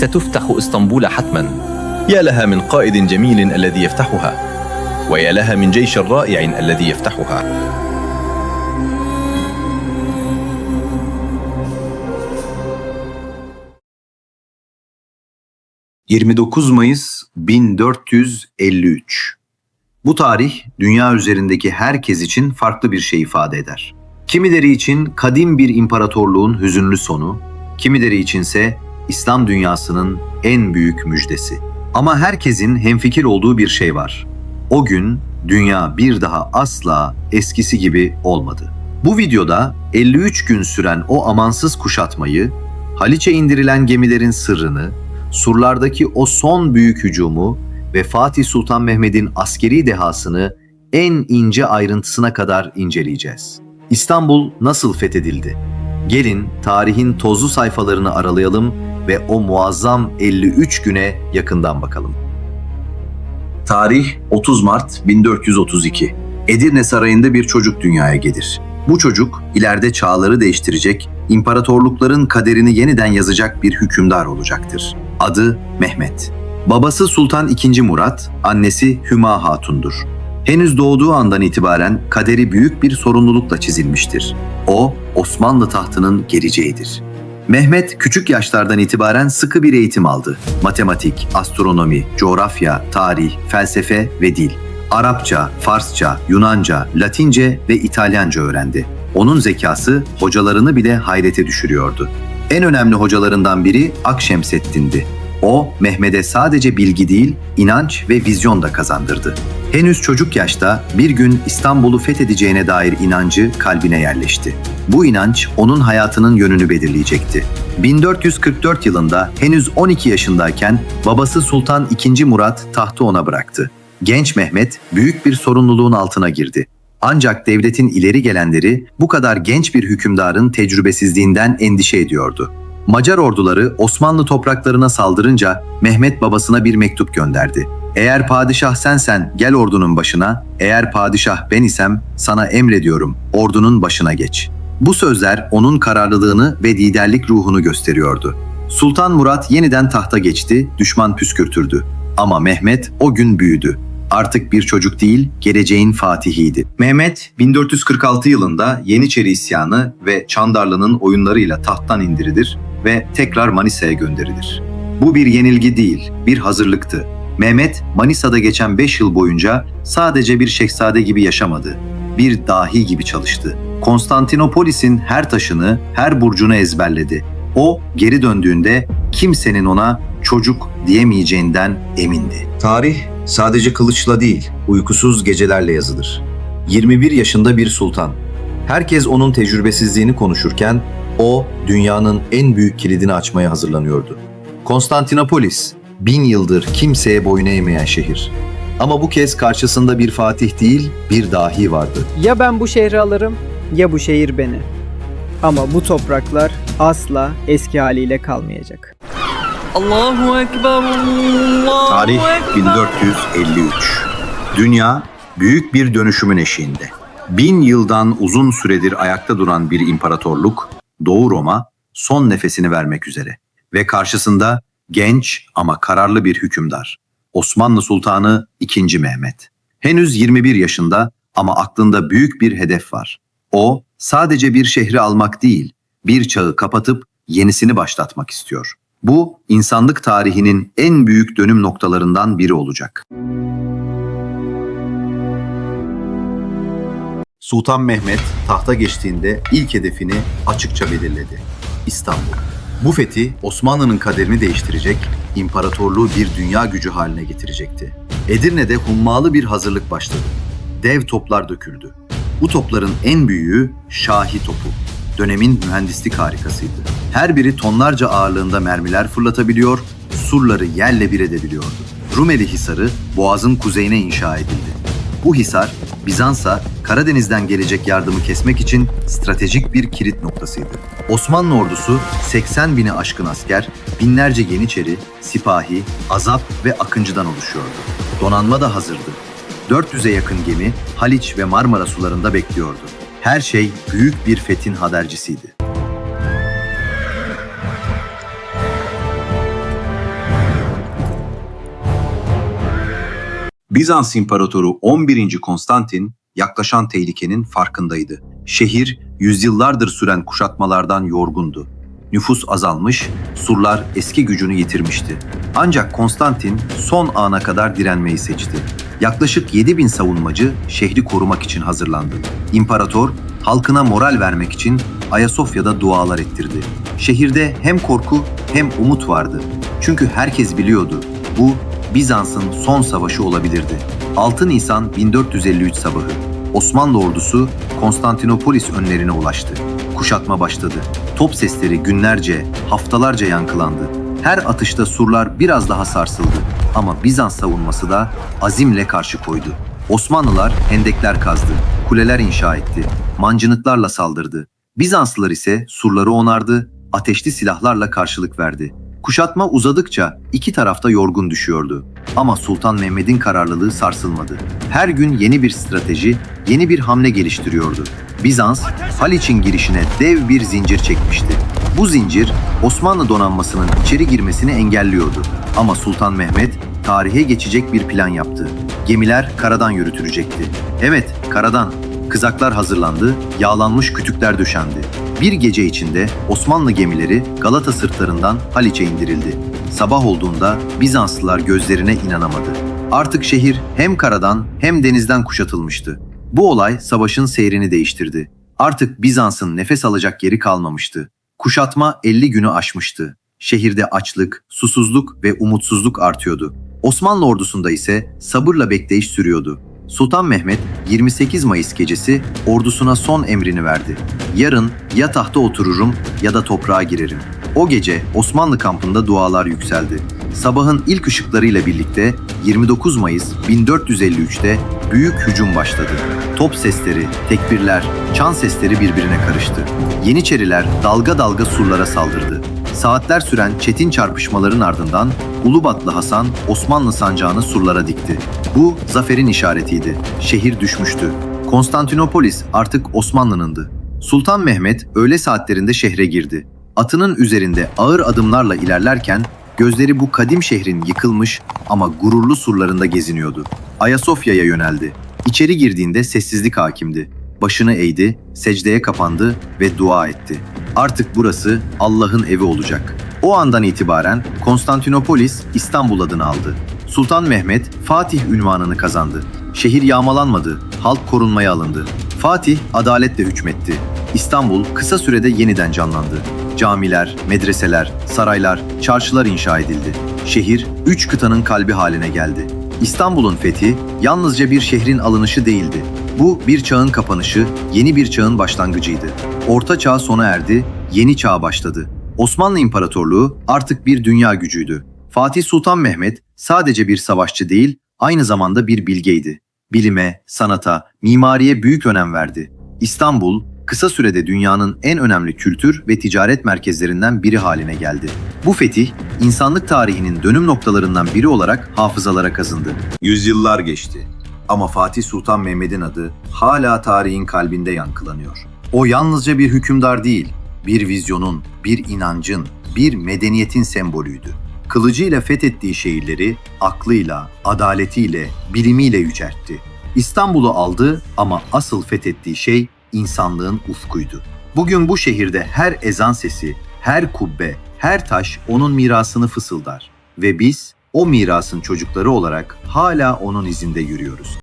ستفتح اسطنبول حتما يا لها من قائد جميل الذي يفتحها ويا لها من جيش رائع الذي يفتحها 29 Mayıs 1453. Bu tarih dünya üzerindeki herkes için farklı bir şey ifade eder. Kimileri için kadim bir imparatorluğun hüzünlü sonu, kimileri içinse İslam dünyasının en büyük müjdesi. Ama herkesin hemfikir olduğu bir şey var. O gün dünya bir daha asla eskisi gibi olmadı. Bu videoda 53 gün süren o amansız kuşatmayı, Haliç'e indirilen gemilerin sırrını, surlardaki o son büyük hücumu ve Fatih Sultan Mehmet'in askeri dehasını en ince ayrıntısına kadar inceleyeceğiz. İstanbul nasıl fethedildi? Gelin tarihin tozlu sayfalarını aralayalım ve o muazzam 53 güne yakından bakalım. Tarih 30 Mart 1432. Edirne Sarayı'nda bir çocuk dünyaya gelir. Bu çocuk ileride çağları değiştirecek, imparatorlukların kaderini yeniden yazacak bir hükümdar olacaktır. Adı Mehmet. Babası Sultan II. Murat, annesi Hüma Hatun'dur. Henüz doğduğu andan itibaren kaderi büyük bir sorumlulukla çizilmiştir. O, Osmanlı tahtının geleceğidir. Mehmet küçük yaşlardan itibaren sıkı bir eğitim aldı. Matematik, astronomi, coğrafya, tarih, felsefe ve dil. Arapça, Farsça, Yunanca, Latince ve İtalyanca öğrendi. Onun zekası hocalarını bile hayrete düşürüyordu. En önemli hocalarından biri Akşemseddin'di. O, Mehmet'e sadece bilgi değil, inanç ve vizyon da kazandırdı. Henüz çocuk yaşta bir gün İstanbul'u fethedeceğine dair inancı kalbine yerleşti. Bu inanç onun hayatının yönünü belirleyecekti. 1444 yılında henüz 12 yaşındayken babası Sultan II. Murat tahtı ona bıraktı. Genç Mehmet büyük bir sorumluluğun altına girdi. Ancak devletin ileri gelenleri bu kadar genç bir hükümdarın tecrübesizliğinden endişe ediyordu. Macar orduları Osmanlı topraklarına saldırınca Mehmet babasına bir mektup gönderdi. Eğer padişah sensen gel ordunun başına, eğer padişah ben isem sana emrediyorum ordunun başına geç. Bu sözler onun kararlılığını ve liderlik ruhunu gösteriyordu. Sultan Murat yeniden tahta geçti, düşman püskürtürdü. Ama Mehmet o gün büyüdü. Artık bir çocuk değil, geleceğin fatihiydi. Mehmet 1446 yılında Yeniçeri isyanı ve Çandarlı'nın oyunlarıyla tahttan indirilir ve tekrar Manisa'ya gönderilir. Bu bir yenilgi değil, bir hazırlıktı. Mehmet Manisa'da geçen 5 yıl boyunca sadece bir şehzade gibi yaşamadı. Bir dahi gibi çalıştı. Konstantinopolis'in her taşını, her burcunu ezberledi. O geri döndüğünde kimsenin ona çocuk diyemeyeceğinden emindi. Tarih sadece kılıçla değil, uykusuz gecelerle yazılır. 21 yaşında bir sultan. Herkes onun tecrübesizliğini konuşurken o dünyanın en büyük kilidini açmaya hazırlanıyordu. Konstantinopolis, bin yıldır kimseye boyun eğmeyen şehir. Ama bu kez karşısında bir fatih değil, bir dahi vardı. Ya ben bu şehri alırım ya bu şehir beni. Ama bu topraklar asla eski haliyle kalmayacak. Allahu Ekber, Allahu Tarih Ekber. 1453. Dünya büyük bir dönüşümün eşiğinde. Bin yıldan uzun süredir ayakta duran bir imparatorluk, Doğu Roma son nefesini vermek üzere. Ve karşısında genç ama kararlı bir hükümdar. Osmanlı Sultanı II. Mehmet. Henüz 21 yaşında ama aklında büyük bir hedef var. O sadece bir şehri almak değil, bir çağı kapatıp yenisini başlatmak istiyor. Bu insanlık tarihinin en büyük dönüm noktalarından biri olacak. Sultan Mehmet tahta geçtiğinde ilk hedefini açıkça belirledi. İstanbul. Bu fethi Osmanlı'nın kaderini değiştirecek, imparatorluğu bir dünya gücü haline getirecekti. Edirne'de hummalı bir hazırlık başladı. Dev toplar döküldü. Bu topların en büyüğü Şahi topu. Dönemin mühendislik harikasıydı. Her biri tonlarca ağırlığında mermiler fırlatabiliyor, surları yerle bir edebiliyordu. Rumeli Hisarı Boğaz'ın kuzeyine inşa edildi. Bu hisar Bizans'a Karadeniz'den gelecek yardımı kesmek için stratejik bir kilit noktasıydı. Osmanlı ordusu 80 bini aşkın asker, binlerce yeniçeri, sipahi, azap ve akıncıdan oluşuyordu. Donanma da hazırdı. 400'e yakın gemi Haliç ve Marmara sularında bekliyordu. Her şey büyük bir fethin habercisiydi. Bizans İmparatoru 11. Konstantin yaklaşan tehlikenin farkındaydı. Şehir yüzyıllardır süren kuşatmalardan yorgundu. Nüfus azalmış, surlar eski gücünü yitirmişti. Ancak Konstantin son ana kadar direnmeyi seçti. Yaklaşık 7000 savunmacı şehri korumak için hazırlandı. İmparator halkına moral vermek için Ayasofya'da dualar ettirdi. Şehirde hem korku hem umut vardı. Çünkü herkes biliyordu bu Bizans'ın son savaşı olabilirdi. 6 Nisan 1453 sabahı Osmanlı ordusu Konstantinopolis önlerine ulaştı. Kuşatma başladı. Top sesleri günlerce, haftalarca yankılandı. Her atışta surlar biraz daha sarsıldı. Ama Bizans savunması da azimle karşı koydu. Osmanlılar hendekler kazdı, kuleler inşa etti, mancınıklarla saldırdı. Bizanslılar ise surları onardı, ateşli silahlarla karşılık verdi. Kuşatma uzadıkça iki tarafta yorgun düşüyordu. Ama Sultan Mehmet'in kararlılığı sarsılmadı. Her gün yeni bir strateji, yeni bir hamle geliştiriyordu. Bizans, Haliç'in girişine dev bir zincir çekmişti. Bu zincir Osmanlı donanmasının içeri girmesini engelliyordu. Ama Sultan Mehmet tarihe geçecek bir plan yaptı. Gemiler karadan yürütülecekti. Evet, karadan. Kızaklar hazırlandı, yağlanmış kütükler döşendi. Bir gece içinde Osmanlı gemileri Galata sırtlarından Haliç'e indirildi. Sabah olduğunda Bizanslılar gözlerine inanamadı. Artık şehir hem karadan hem denizden kuşatılmıştı. Bu olay savaşın seyrini değiştirdi. Artık Bizans'ın nefes alacak yeri kalmamıştı. Kuşatma 50 günü aşmıştı. Şehirde açlık, susuzluk ve umutsuzluk artıyordu. Osmanlı ordusunda ise sabırla bekleyiş sürüyordu. Sultan Mehmet 28 Mayıs gecesi ordusuna son emrini verdi. Yarın ya tahta otururum ya da toprağa girerim. O gece Osmanlı kampında dualar yükseldi. Sabahın ilk ışıklarıyla birlikte 29 Mayıs 1453'te büyük hücum başladı. Top sesleri, tekbirler, çan sesleri birbirine karıştı. Yeniçeriler dalga dalga surlara saldırdı. Saatler süren çetin çarpışmaların ardından Ulubatlı Hasan Osmanlı sancağını surlara dikti. Bu zaferin işaretiydi. Şehir düşmüştü. Konstantinopolis artık Osmanlı'nındı. Sultan Mehmet öğle saatlerinde şehre girdi. Atının üzerinde ağır adımlarla ilerlerken gözleri bu kadim şehrin yıkılmış ama gururlu surlarında geziniyordu. Ayasofya'ya yöneldi. İçeri girdiğinde sessizlik hakimdi. Başını eğdi, secdeye kapandı ve dua etti. Artık burası Allah'ın evi olacak. O andan itibaren Konstantinopolis İstanbul adını aldı. Sultan Mehmet Fatih ünvanını kazandı. Şehir yağmalanmadı, halk korunmaya alındı. Fatih adaletle hükmetti. İstanbul kısa sürede yeniden canlandı. Camiler, medreseler, saraylar, çarşılar inşa edildi. Şehir üç kıtanın kalbi haline geldi. İstanbul'un fethi yalnızca bir şehrin alınışı değildi. Bu bir çağın kapanışı, yeni bir çağın başlangıcıydı. Orta çağ sona erdi, yeni çağ başladı. Osmanlı İmparatorluğu artık bir dünya gücüydü. Fatih Sultan Mehmet sadece bir savaşçı değil, aynı zamanda bir bilgeydi. Bilime, sanata, mimariye büyük önem verdi. İstanbul, kısa sürede dünyanın en önemli kültür ve ticaret merkezlerinden biri haline geldi. Bu fetih, insanlık tarihinin dönüm noktalarından biri olarak hafızalara kazındı. Yüzyıllar geçti ama Fatih Sultan Mehmet'in adı hala tarihin kalbinde yankılanıyor. O yalnızca bir hükümdar değil, bir vizyonun, bir inancın, bir medeniyetin sembolüydü. Kılıcıyla fethettiği şehirleri aklıyla, adaletiyle, bilimiyle yüceltti. İstanbul'u aldı ama asıl fethettiği şey insanlığın ufkuydu. Bugün bu şehirde her ezan sesi, her kubbe, her taş onun mirasını fısıldar ve biz o mirasın çocukları olarak hala onun izinde yürüyoruz.